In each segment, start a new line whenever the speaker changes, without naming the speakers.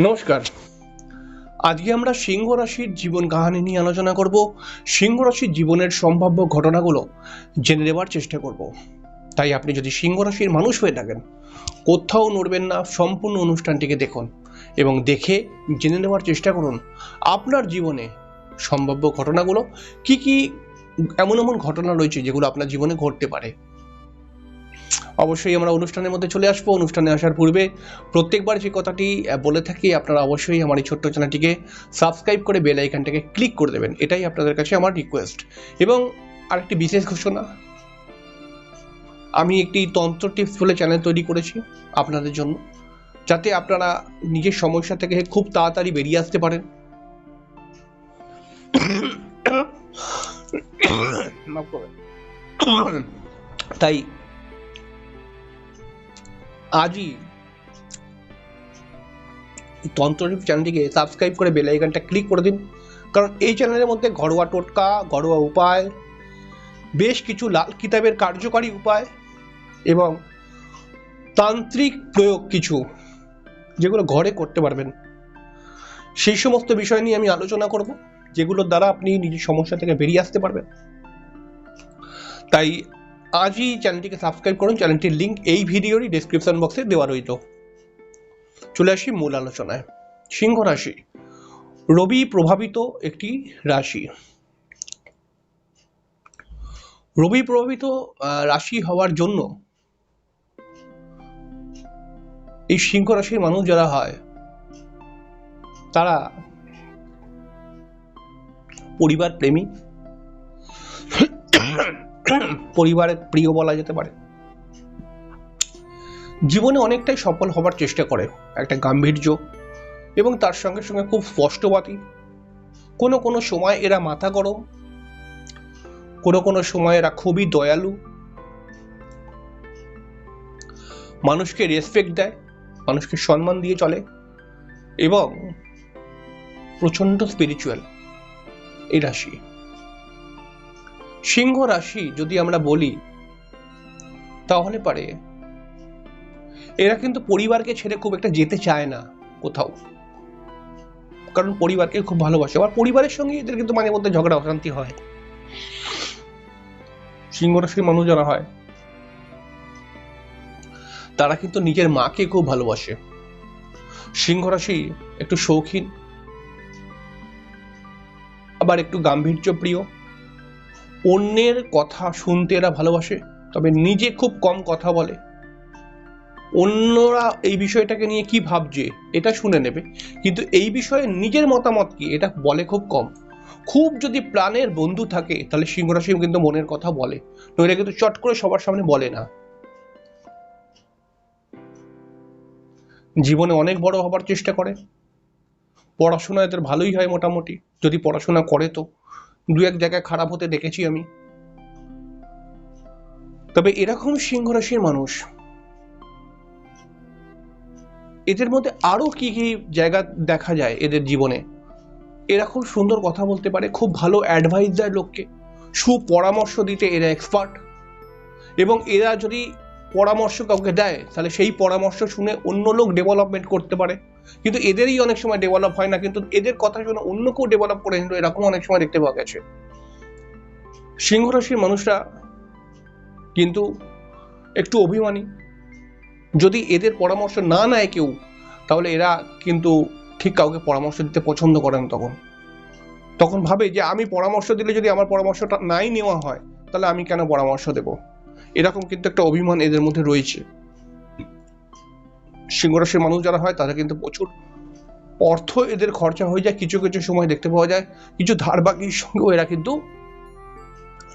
নমস্কার। আজকে আমরা সিংহ রাশির জীবন কাহিনী নিয়ে আলোচনা করব। সিংহ রাশির জীবনের সম্ভাব্য ঘটনাগুলো জেনে নেবার চেষ্টা করব। তাই আপনি যদি সিংহ রাশির মানুষ হয়ে থাকেন, কোথাও নড়বেন না, সম্পূর্ণ অনুষ্ঠানটিকে দেখুন এবং দেখে জেনে নেওয়ার চেষ্টা করুন, আপনার জীবনে সম্ভাব্য ঘটনাগুলো কি কি এমন এমন ঘটনা রয়েছে যেগুলো আপনার জীবনে ঘটতে পারে। অবশ্যই আমরা অনুষ্ঠানের মধ্যে চলে আসব। অনুষ্ঠানে আসার পূর্বে প্রত্যেকবার যে কথাটি বলে থাকি, আপনারা অবশ্যই আমার এই ছোট্ট চ্যানেলটিকে সাবস্ক্রাইব করে বেল আইকনটাকে ক্লিক করে দেবেন। এটাই আপনাদের কাছে আমার রিকোয়েস্ট এবং আরেকটি বিশেষ ঘোষণা, আমি একটি তন্ত্র টিপস বলে চ্যানেল তৈরি করেছি আপনাদের জন্য, যাতে আপনারা নিজের সমস্যা থেকে খুব তাড়াতাড়ি বেরিয়ে আসতে পারেন। তাই আজই তন্ত্রটিপ চ্যানেলটিকে সাবস্ক্রাইব করে বেল আইকনটা ক্লিক করে দিন। কারণ এই চ্যানেলের মধ্যে ঘরোয়া টোটকা, ঘরোয়া উপায়, বেশ কিছু লাল কিতাবের কার্যকারী উপায় এবং তান্ত্রিক প্রয়োগ কিছু যেগুলো ঘরে করতে পারবেন। সেই সমস্ত বিষয় নিয়ে আমি আলোচনা করব, যেগুলোর দ্বারা আপনি নিজের সমস্যা থেকে বেরিয়ে আসতে পারবেন। তাই আজই চ্যানেলটিকে সাবস্ক্রাইব করুন। চ্যানেলটির লিংক এই ভিডিওরই ডেসক্রিপশন বক্সে দেওয়া রইল। চলে আসি মূল আলোচনায়। সিংহ রাশি। রবি প্রভাবিত একটি রাশি। রবি প্রভাবিত রাশি হওয়ার জন্য এই সিংহ রাশির মানুষ যারা হয়, তারা পরিবার প্রেমী পরিবারের প্রিয় বলা যেতে পারে। জীবনে অনেকটাই সফল হবার চেষ্টা করে একটা গাম্ভীর্য এবং তার সঙ্গে সঙ্গে খুব স্পষ্টবাদী। কোনো কোনো সময় এরা মাথা গরম, কোনো কোনো সময় এরা খুবই দয়ালু। মানুষকে রেসপেক্ট দেয়, মানুষকে সম্মান দিয়ে চলে এবং প্রচণ্ড স্পিরিচুয়াল এই রাশি। সিংহ রাশি যদি আমরা বলি, তাহলে পারে এরা কিন্তু পরিবারকে ছেড়ে খুব একটা যেতে চায় না কোথাও। কারণ পরিবারকে খুব ভালোবাসে। আবার পরিবারের সঙ্গে এদের কিন্তু মাঝে মধ্যে ঝগড়া, অশান্তি হয়। সিংহ রাশির মানুষ যারা হয়, তারা কিন্তু নিজের মাকে খুব ভালোবাসে। সিংহ রাশি একটু শৌখিন, আবার একটু গাম্ভীর্য প্রিয় অন্যের কথা শুনতে এরা ভালোবাসে, তবে নিজে খুব কম কথা বলে। অন্যরা এই বিষয়টাকে নিয়ে কি ভাবছে, এটা শুনে নেবে। কিন্তু এই বিষয়ে নিজের মতামত কি, এটা বলে খুব কম। খুব যদি প্রাণের বন্ধু থাকে, তাহলে সিংহরাশি কিন্তু মনের কথা বলে। নইলে কিন্তু চট করে সবার সামনে বলে না। জীবনে অনেক বড় হবার চেষ্টা করে। পড়াশোনা এদের ভালোই হয় মোটামুটি। যদি পড়াশোনা করে তো। দু এক জায়গায় খারাপ হতে দেখেছি আমি। তবে এরকম সিংহ রাশির মানুষ, এদের মধ্যে আরও কি কি জায়গা দেখা যায় এদের জীবনে? এরা খুব সুন্দর কথা বলতে পারে, খুব ভালো অ্যাডভাইস দেয় লোককে, সুপরামর্শ দিতে এরা এক্সপার্ট এবং এরা যদি পরামর্শ কাউকে দেয়, তাহলে সেই পরামর্শ শুনে অন্য লোক ডেভেলপমেন্ট করতে পারে। কিন্তু এদেরই অনেক সময় ডেভেলপ হয় না, কিন্তু এদের কথা শুনে অন্য কেউ ডেভেলপ করে নিল এরকম অনেক সময় দেখতে পাওয়া গেছে। সিংহ রাশির মানুষরা কিন্তু একটু অভিমানী। যদি এদের পরামর্শ না নেয় কেউ, তাহলে এরা কিন্তু ঠিক কাউকে পরামর্শ দিতে পছন্দ করেন তখন। তখন ভাবে যে, আমি পরামর্শ দিলে যদি আমার পরামর্শটা নাই নেওয়া হয়, তাহলে আমি কেন পরামর্শ দেব? এরকম কিন্তু একটা অভিমান এদের মধ্যে রয়েছে। সিংহরাশির মানুষ যারা হয় তারা কিন্তু প্রচুর অর্থ এদের খরচা হয়ে যায়, কিছু কিছু সময় দেখতে পাওয়া যায়, কিছু ধার বাকির সঙ্গেও এরা কিন্তু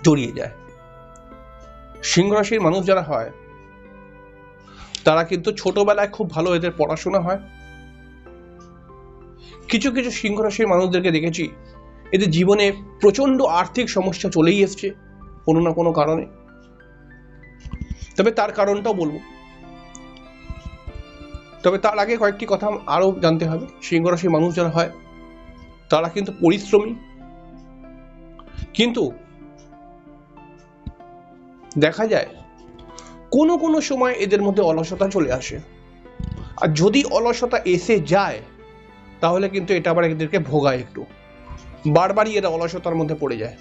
জড়িয়ে যায়। সিংহরাশির মানুষ যারা হয়, তারা কিন্তু ছোটবেলায় খুব ভালো এদের পড়াশোনা হয়। কিছু কিছু সিংহ রাশির মানুষদেরকে দেখেছি, এদের জীবনে প্রচণ্ড আর্থিক সমস্যা চলেই এসছে, কোনো না কোনো কারণে। তবে তার কারণটাও বলব তবে তার আগে কয়েকটি কথা আরও জানতে হবে। সিংহ রাশির মানুষ যারা হয়, তারা কিন্তু পরিশ্রমী। কিন্তু দেখা যায়, কোনো কোনো সময় এদের মধ্যে অলসতা চলে আসে। আর যদি অলসতা এসে যায়, তাহলে কিন্তু এটা আবার এদেরকে ভোগায় একটু। বারবারই এরা অলসতার মধ্যে পড়ে যায়।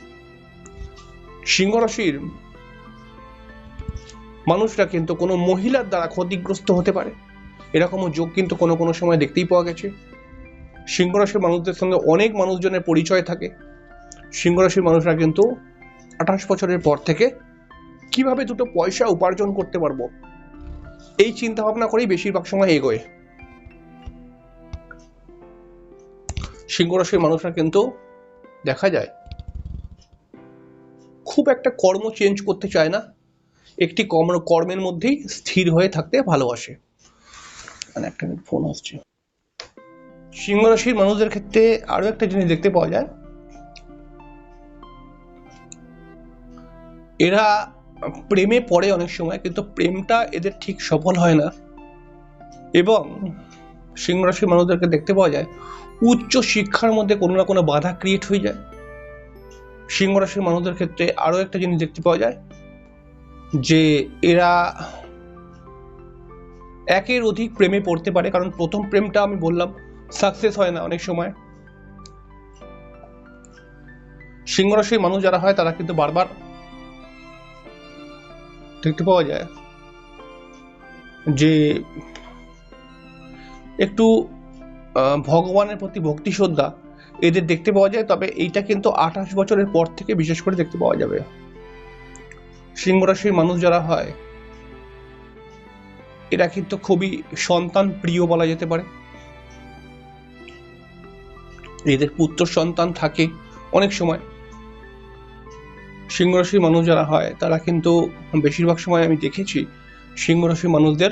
সিংহ রাশির মানুষরা কিন্তু কোনো মহিলার দ্বারা ক্ষতিগ্রস্ত হতে পারে। এরকমও যোগ কিন্তু কোনো কোনো সময় দেখতেই পাওয়া গেছে। সিংহ রাশির মানুষদের সঙ্গে অনেক মানুষজনের পরিচয় থাকে। সিংহ রাশির মানুষরা কিন্তু আঠাশ বছরের পর থেকে কীভাবে দুটো পয়সা উপার্জন করতে পারব, এই চিন্তা ভাবনা করেই বেশিরভাগ সময় এগোয়। সিংহ রাশির মানুষরা কিন্তু দেখা যায় খুব একটা কর্ম চেঞ্জ করতে চায় না। একটি কর্ম, কর্মের মধ্যেই স্থির হয়ে থাকতে ভালোবাসে। মানে একটা ফোন আসছে। সিংহ রাশির মানুষদের ক্ষেত্রে আরও একটা জিনিস দেখতে পাওয়া যায়। এরা প্রেমে পড়ে অনেক সময়, কিন্তু প্রেমটা এদের ঠিক সফল হয় না। এবং সিংহ রাশির মানুষদেরকে দেখতে পাওয়া যায়, উচ্চ শিক্ষার মধ্যে কোনো না কোনো বাধা ক্রিয়েট হয়ে যায়। সিংহ রাশির মানুষদের ক্ষেত্রে আরও একটা জিনিস দেখতে পাওয়া যায় যে এরা একের অধিক প্রেমে পড়তে পারে, কারণ প্রথম প্রেমটা আমি বললাম সাকসেস হয় না অনেক সময়। সিংহ রাশির মানুষ যারা হয়, তারা কিন্তু বারবার দেখতে পাওয়া যায় যে একটু ভগবানের প্রতি ভক্তি শ্রদ্ধা এদের দেখতে পাওয়া যায়, তবে এইটা কিন্তু আঠাশ বছরের পর থেকে বিশেষ করে দেখতে পাওয়া যাবে। সিংহ রাশির মানুষ যারা হয় এরা কিন্তু খুবই সন্তান প্রিয় বলা যেতে পারে। এদের পুত্র সন্তান থাকে অনেক সময়। সিংহ রাশির মানুষ যারা হয়, তারা কিন্তু বেশিরভাগ সময় আমি দেখেছি সিংহ রাশির মানুষদের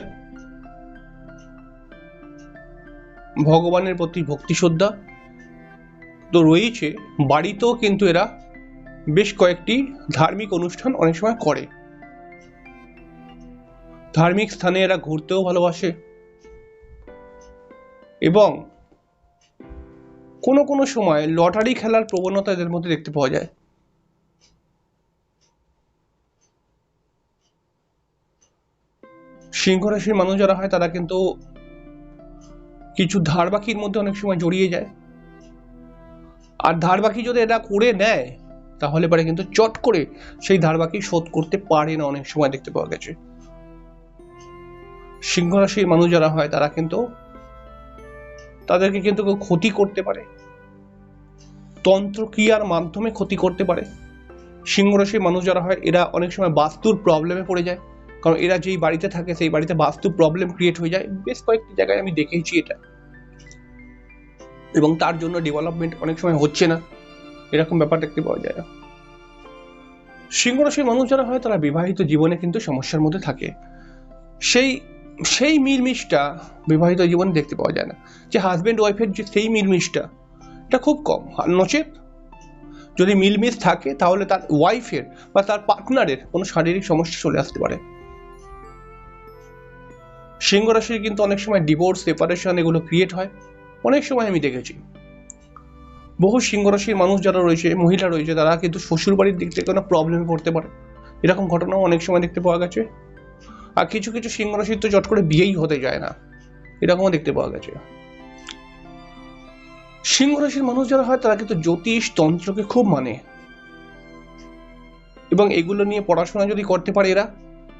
ভগবানের প্রতি ভক্তি শ্রদ্ধা তো রয়েছে বাড়িতেও কিন্তু এরা বেশ কয়েকটি ধার্মিক অনুষ্ঠান অনেক সময় করে। ধার্মিক স্থানে এরা ঘুরতেও ভালোবাসে। এবং কোনো কোনো সময় লটারি খেলার প্রবণতা এদের মধ্যে দেখতে পাওয়া যায়। সিংহ রাশির মানুষ যারা হয়, তারা কিন্তু কিছু ধার বাকির মধ্যে অনেক সময় জড়িয়ে যায়। আর ধার বাকি যদি এরা করে নেয়, তাহলে পরে কিন্তু চট করে সেই ধার বাকি শোধ করতে পারে না অনেক সময় দেখতে পাওয়া গেছে। সিংহ রাশির মানুষ যারা হয়, তারা কিন্তু তাদেরকে কিন্তু কেউ ক্ষতি করতে পারে। তন্ত্রক্রিয়ার মাধ্যমে ক্ষতি করতে পারে। সিংহ রাশির মানুষ যারা হয়, এরা অনেক সময় বাস্তুর প্রবলেমে পড়ে যায়। কারণ এরা যেই বাড়িতে থাকে, সেই বাড়িতে বাস্তু প্রবলেম ক্রিয়েট হয়ে যায়। বেশ কয়েকটি জায়গায় আমি দেখেছি এটা। এবং তার জন্য ডেভেলপমেন্ট অনেক সময় হচ্ছে না। এরকম ব্যাপার দেখতে পাওয়া যায়। সিংহ রাশির মানুষ যারা হয়, তারা বিবাহিত জীবনে কিন্তু সমস্যার মধ্যে থাকে। সেই সেই মিলমিশটা বিবাহিত জীবনে দেখতে পাওয়া যায় না। যে হাজবেন্ড ওয়াইফের যে সেই মিলমিশটা, এটা খুব কম। আর নচেত যদি মিলমিশ থাকে, তাহলে তার ওয়াইফের বা তার পার্টনারের কোনো শারীরিক সমস্যা চলে আসতে পারে। সিংহ রাশির কিন্তু অনেক সময় ডিভোর্স সেপারেশন এগুলো ক্রিয়েট হয়। অনেক সময় আমি দেখেছি। বহু সিংহ রাশির মানুষ যারা রয়েছে, মহিলা রয়েছে, তারা কিন্তু শ্বশুর বাড়ির দিক থেকে কোনো প্রবলেমে পড়তে পারে। এরকম ঘটনাও অনেক সময় দেখতে পাওয়া গেছে। আর কিছু কিছু সিংহ তো চট করে বিয়েই হতে যায় না। এরকমও দেখতে পাওয়া গেছে। সিংহ রাশির মানুষ যারা হয়, তারা কিন্তু জ্যোতিষ তন্ত্রকে খুব মানে। এবং এগুলো নিয়ে পড়াশোনা যদি করতে পারে এরা,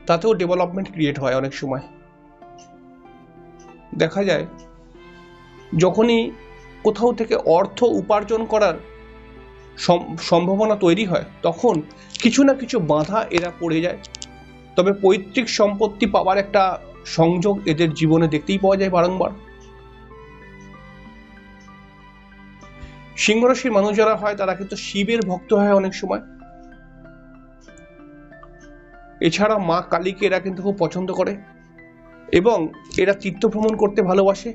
তাতেও ডেভেলপমেন্ট ক্রিয়েট হয় অনেক সময়। দেখা যায়, যখনই কোথাও থেকে অর্থ উপার্জন করার সম- সম্ভাবনা তৈরি হয়, তখন কিছু না কিছু বাধা এরা পড়ে যায়। তবে পৈতৃক সম্পত্তি পাওয়ার একটা সংযোগ এদের জীবনে দেখতেই পাওয়া যায় বারংবার। সিংহ রাশির মানুষ যারা হয়, তারা কিন্তু শিবের ভক্ত হয় অনেক সময়। এছাড়া মা কালীকে এরা কিন্তু খুব পছন্দ করে এবং এরা তীর্থ ভ্রমণ করতে ভালোবাসে।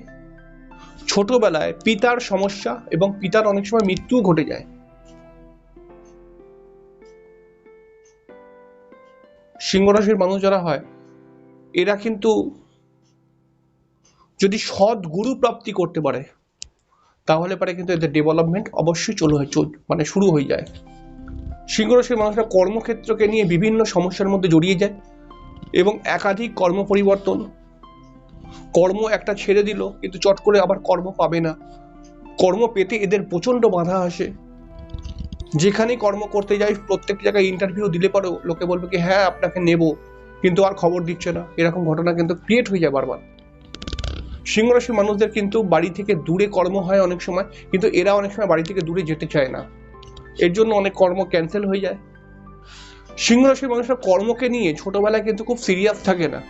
ছোটবেলায় পিতার সমস্যা এবং পিতার অনেক সময় মৃত্যুও ঘটে যায়। সিংহ রাশির মানুষ যারা হয়, এরা কিন্তু যদি সৎ গুরু প্রাপ্তি করতে পারে, তাহলে পরে কিন্তু এদের ডেভেলপমেন্ট অবশ্যই চলে মানে শুরু হয়ে যায়। সিংহ রাশির মানুষরা কর্মক্ষেত্রকে নিয়ে বিভিন্ন সমস্যার মধ্যে জড়িয়ে যায় এবং একাধিক কর্ম পরিবর্তন, কর্ম একটা ছেড়ে দিল, কিন্তু চট করে আবার কর্ম পাবে না। কর্ম পেতে এদের প্রচণ্ড বাধা আসে। যেখানে কর্ম করতে যাই প্রত্যেক জায়গায় ইন্টারভিউ দিলে পরেও লোকে বলবে কি হ্যাঁ আপনাকে নেব। কিন্তু আর খবর দিচ্ছে না। এরকম ঘটনা কিন্তু ক্রিয়েট হয়ে যায় বারবার। সিংহরাশির মানুষদের কিন্তু বাড়ি থেকে দূরে কর্ম হয় অনেক সময়, কিন্তু এরা অনেক সময় বাড়ি থেকে দূরে যেতে চায় না। এর জন্য অনেক কর্ম ক্যান্সেল হয়ে যায়। সিংহরাশির মানুষরা কর্মকে নিয়ে ছোটবেলায় কিন্তু খুব সিরিয়াস থাকে না।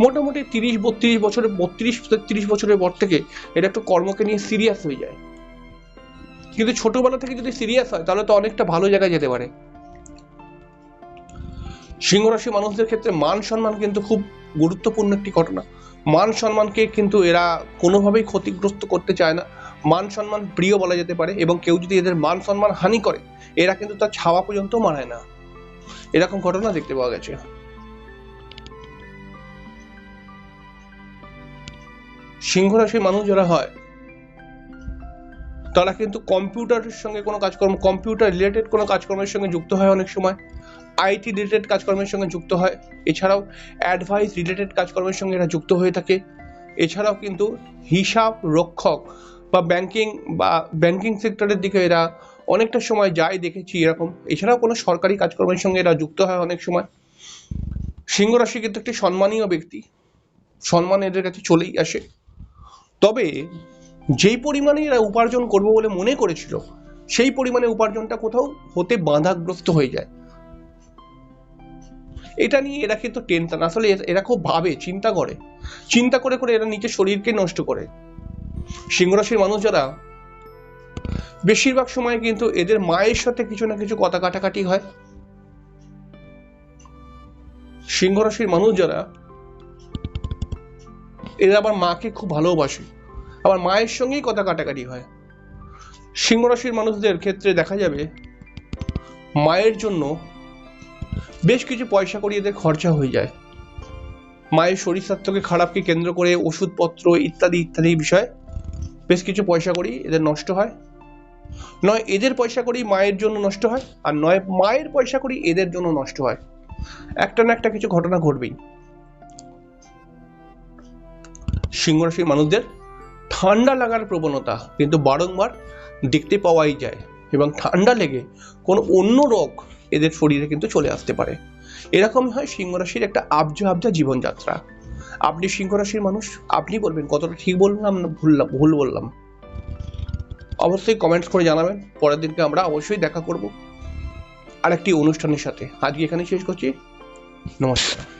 মোটামুটি তিরিশ, বত্রিশ বছরের, বত্রিশ, তেত্রিশ বছরের পর থেকে এটা একটু কর্মকে নিয়ে সিরিয়াস হয়ে যায়। কিন্তু ছোটবেলা থেকে যদি সিরিয়াস হয়, তাহলে তো অনেকটা ভালো জায়গায় যেতে পারে। সিংহরাশি মানুষদের ক্ষেত্রে মান সম্মান কিন্তু খুব গুরুত্বপূর্ণ একটি ঘটনা। মান সম্মানকে কিন্তু এরা কোনোভাবেই ক্ষতিগ্রস্ত করতে চায় না। মান সম্মান প্রিয় বলা যেতে পারে এবং কেউ যদি এদের মান সম্মান হানি করে, এরা কিন্তু তার ছাওয়া পর্যন্ত মারায় না। এরকম ঘটনা দেখতে পাওয়া গেছে। সিংহ রাশির মানুষ যারা হয় তারা কিন্তু কম্পিউটারের সঙ্গে কোনো কাজকর্ম কম্পিউটার রিলেটেড কোনো কাজকর্মের সঙ্গে যুক্ত হয় অনেক সময়। আইটি রিলেটেড কাজকর্মের সঙ্গে যুক্ত হয়। এছাড়াও অ্যাডভাইস রিলেটেড কাজকর্মের সঙ্গে এরা যুক্ত হয়ে থাকে। এছাড়াও কিন্তু হিসাব রক্ষক বা ব্যাংকিং বা ব্যাংকিং সেক্টরের দিকে এরা অনেকটা সময় যায়, দেখেছি এরকম। এছাড়াও কোনো সরকারি কাজকর্মের সঙ্গে এরা যুক্ত হয় অনেক সময়। সিংহ রাশি কিন্তু একটি সম্মানীয় ব্যক্তি। সম্মান এদের কাছে চলেই আসে। তবে যেই পরিমাণে এরা উপার্জন করবে বলে মনে করেছিল, সেই পরিমাণে উপার্জনটা কোথাও হতে বাধাগ্রস্ত হয়ে যায়। এটা নিয়ে এরা কিন্তু টেনশন, আসলে এরা- খুব ভাবে, চিন্তা করে। চিন্তা করে করে এরা নিজের শরীরকে নষ্ট করে। সিংহরাশির মানুষ যারা, বেশিরভাগ সময় কিন্তু এদের মায়ের সাথে কিছু না কিছু কথা কাটাকাটি হয়। সিংহরাশির মানুষ যারা, এরা আবার মাকে খুব ভালোবাসে। আবার মায়ের সঙ্গেই কথা কাটাকাটি হয়। সিংহরাশির মানুষদের ক্ষেত্রে দেখা যাবে, মায়ের জন্য বেশ কিছু পয়সা করি এদের খরচা হয়ে যায়। মায়ের শরীর স্বাস্থ্যকে খারাপকে কেন্দ্র করে ওষুধপত্র ইত্যাদি ইত্যাদি বিষয়ে বেশ কিছু পয়সা করি এদের নষ্ট হয়। নয়, এদের পয়সা করি মায়ের জন্য নষ্ট হয় আর নয়, মায়ের পয়সা করি এদের জন্য নষ্ট হয়। একটা না একটা কিছু ঘটনা ঘটবেই। সিংহরাশির মানুষদের ঠান্ডা লাগার প্রবণতা কিন্তু বারংবার দেখতে পাওয়াই যায় এবং ঠান্ডা লেগে কোনো অন্য রোগ এদের শরীরে কিন্তু চলে আসতে পারে। এরকমই হয় সিংহরাশির একটা আবজা আবজা জীবনযাত্রা। আপনি সিংহরাশির মানুষ, আপনি বলবেন, কতটা ঠিক বললাম না ভুল ভুল বললাম? অবশ্যই কমেন্টস করে জানাবেন। পরের দিনকে আমরা অবশ্যই দেখা করব। আরেকটি অনুষ্ঠানের সাথে। আজকে এখানে শেষ করছি। নমস্কার।